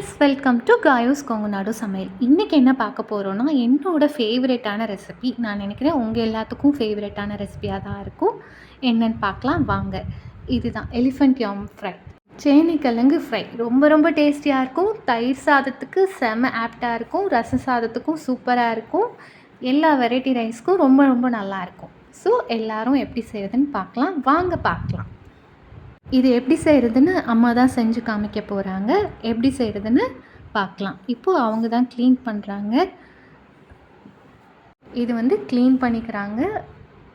Friends welcome to காயோஸ் கொங்குநாடு சமையல் இன்றைக்கி என்ன பார்க்க போகிறோன்னா என்னோடய ஃபேவரட்டான ரெசிபி நான் நினைக்கிறேன் உங்கள் எல்லாத்துக்கும் ஃபேவரட்டான ரெசிபியாக தான் இருக்கும். என்னென்னு பார்க்கலாம் வாங்க. இதுதான் எலிஃபண்ட் யாம் ஃப்ரை சேனைக்கிழங்கு ஃப்ரை ரொம்ப ரொம்ப டேஸ்டியாக இருக்கும். தயிர் சாதத்துக்கு செம ஆப்டாக இருக்கும். ரச சாதத்துக்கும் சூப்பராக இருக்கும். எல்லா வெரைட்டி ரைஸ்க்கும் ரொம்ப ரொம்ப நல்லாயிருக்கும் ஸோ எல்லோரும் எப்படி செய்யுதுன்னு பார்க்கலாம். வாங்க பார்க்கலாம். இது எப்படி செய்கிறதுன்னு அம்மா தான் செஞ்சு காமிக்க போகிறாங்க எப்படி செய்கிறதுன்னு பார்க்கலாம். இப்போது அவங்க தான் க்ளீன் பண்ணுறாங்க இது வந்து க்ளீன் பண்ணிக்கிறாங்க.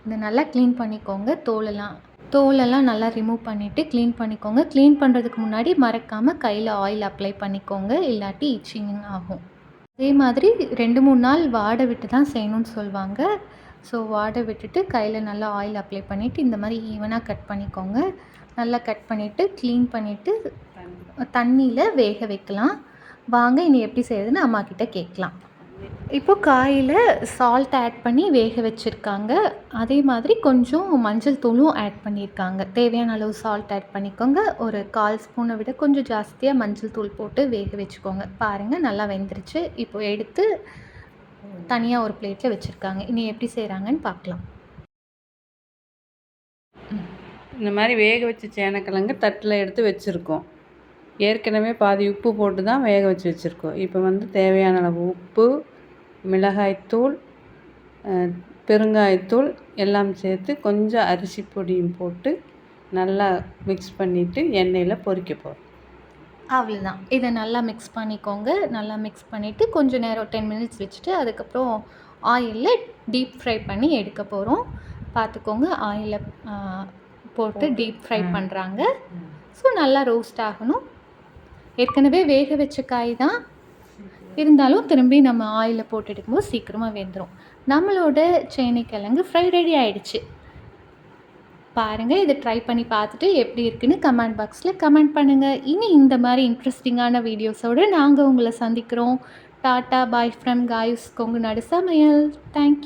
இதை நல்லா க்ளீன் பண்ணிக்கோங்க. தோலெல்லாம் தோலெல்லாம் நல்லா ரிமூவ் பண்ணிவிட்டு க்ளீன் பண்ணிக்கோங்க. க்ளீன் பண்ணுறதுக்கு முன்னாடி மறக்காமல் கையில் ஆயில் அப்ளை பண்ணிக்கோங்க. இல்லாட்டி இச்சிங் ஆகும். அதே மாதிரி ரெண்டு மூணு நாள் வாட விட்டு தான் செய்யணும்னு சொல்லுவாங்க. ஸோ வாட விட்டுட்டு கையில் நல்லா ஆயில் அப்ளை பண்ணிவிட்டு இந்த மாதிரி ஈவனாக கட் பண்ணிக்கோங்க. நல்லா கட் பண்ணிவிட்டு க்ளீன் பண்ணிவிட்டு தண்ணியில் வேக வைக்கலாம். வாங்க இனி எப்படி செய்யுதுன்னு அம்மா கிட்ட கேட்கலாம். இப்போ காயில் சால்ட் ஆட் பண்ணி வேக வச்சுருக்காங்க. அதே மாதிரி கொஞ்சம் மஞ்சள் தூளும் ஆட் பண்ணியிருக்காங்க தேவையான அளவு சால்ட் ஆட் பண்ணிக்கோங்க. ஒரு கால் ஸ்பூனை விட கொஞ்சம் ஜாஸ்தியாக மஞ்சள் தூள் போட்டு வேக வச்சுக்கோங்க. பாருங்கள் நல்லா வெந்துருச்சு. இப்போ எடுத்து தனியாக ஒரு பிளேட்டில் வச்சுருக்காங்க. இனி எப்படி செய்கிறாங்கன்னு பார்க்கலாம். இந்த மாதிரி வேக வச்ச சேனக்கிழங்கு தட்டில் எடுத்து வச்சுருக்கோம். ஏற்கனவே பாதி உப்பு போட்டு தான் வேக வச்சு வச்சுருக்கோம். இப்போ வந்து தேவையான அளவு உப்பு மிளகாய்த்தூள் பெருங்காயத்தூள் எல்லாம் சேர்த்து கொஞ்சம் அரிசி பொடியும் போட்டு நல்லா மிக்ஸ் பண்ணிவிட்டு எண்ணெயில் பொறிக்க போகிறோம் அவ்வளோதான் இதை நல்லா மிக்ஸ் பண்ணிக்கோங்க. நல்லா மிக்ஸ் பண்ணிவிட்டு கொஞ்சம் நேரம் டென் மினிட்ஸ் வச்சுட்டு அதுக்கப்புறம் ஆயிலில் டீப் ஃப்ரை பண்ணி எடுக்க போகிறோம் பார்த்துக்கோங்க ஆயிலில் போட்டு டீப் ஃப்ரை பண்ணுறாங்க ஸோ நல்லா ரோஸ்ட் ஆகணும். ஏற்கனவே வேக வச்ச காய் தான். இருந்தாலும் திரும்பி நம்ம ஆயிலில் போட்டு எடுக்கும்போது சீக்கிரமாக வெந்துடும் நம்மளோட சேனைக்கிழங்கு ஃப்ரை ரெடி ஆகிடுச்சு பாருங்கள் இதை ட்ரை பண்ணி பார்த்துட்டு எப்படி இருக்குன்னு கமெண்ட் பாக்ஸில் கமெண்ட் பண்ணுங்கள் இனி இந்த மாதிரி இன்ட்ரெஸ்டிங்கான வீடியோஸோடு நாங்கள் உங்களை சந்திக்கிறோம். டாட்டா பாய் ஃப்ரம் காயுஸ் கொங்கு நடு சமையல். Thank you